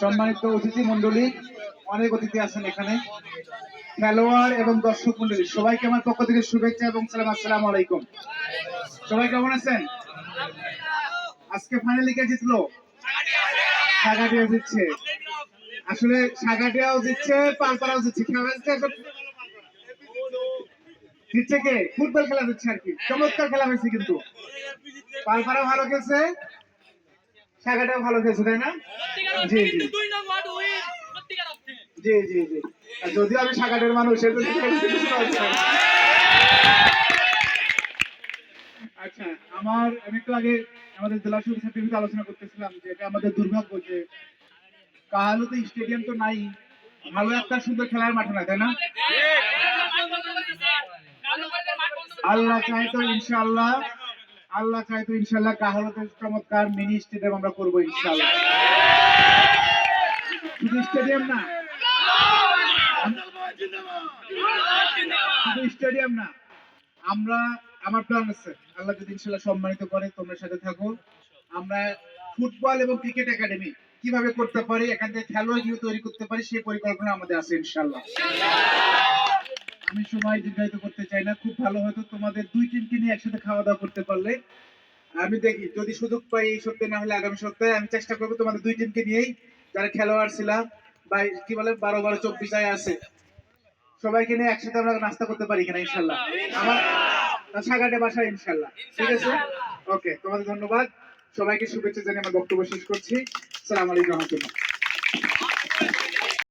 সম্মানিত অতিথি মন্ডলী অনেক অতিথি আছেন এখানে। খেলোয়াড় এবং দর্শক মন্ডলী সবাইকে আমার পক্ষ থেকে শুভেচ্ছা এবং সালাম, আসসালামু আলাইকুম। সবাই কেমন আছেন? আজকে ফাইনালি কে জিতলো? সাগাটিয়া জিতছে। আসলে সাগাটিয়াও জিতছে, পালপাড়াও জিতছে। খেলা জিতছে জিতছে কে? ফুটবল খেলা জিতছে আর কি। চমৎকার খেলা হয়েছে কিন্তু। পালপাড়া ভালো খেলছে। সাগাটাও ভালো খেলছে তাই না? জি জি। জি জি জি। যদিও আমি সাগাটের মানুষ। আচ্ছা আমার আমি একটু আগে আমাদের জেলা সমিতি সাথে আলোচনা করতেছিলাম যে এটা আমাদের দুর্ভাগ্য যে কাহালুতে স্টেডিয়াম তো নাই ভালো একটা সুন্দর খেলার মাঠ না তাই না? আল্লাহ চাই তো ইনশাআল্লাহ আল্লাহ চাই তো ইনশাআল্লাহ কাহালুতে চমৎকার মিনি স্টেডিয়াম আমরা করব ইনশাআল্লাহ। শুধু স্টেডিয়াম না? স্টেডিয়াম না। আমরা, আমার প্ল্যান আছে। আল্লাহ যদি ইনশাল্লাহ সম্মানিত করে, তোমরা সাথে থাকো। আমরা ফুটবল এবং ক্রিকেট একাডেমি কীভাবে করতে পারি, এখান থেকে খেলোয়াড় তৈরি করতে পারি, সেই পরিকল্পনা আমাদের আছে ইনশাল্লাহ আমি সময় দীর্ঘায়িত করতে চাই না খুব ভালো হয়তো তোমাদের দুই টিমকে নিয়ে একসাথে খাওয়া দাওয়া করতে পারলে। আমি দেখি যদি সুযোগ পাই এই সপ্তাহে না হলে আগামী সপ্তাহে আমি চেষ্টা করব তোমাদের দুই টিমকে নিয়েই যারা খেলোয়াড় ছিলাম বা কি বলে বারো বারো চব্বিশ আয় আছে সবাইকে নিয়ে একসাথে আমরা নাস্তা করতে পারি কিনা ইনশাল্লাহ। আমার সাগাটে বাসায় ইনশাল্লাহ। ঠিক আছে? ওকে তোমাদের ধন্যবাদ। সবাইকে শুভেচ্ছা জানিয়ে আমার বক্তব্য শেষ করছি। সালাম আলাইকুম রহমতুল্লাহ।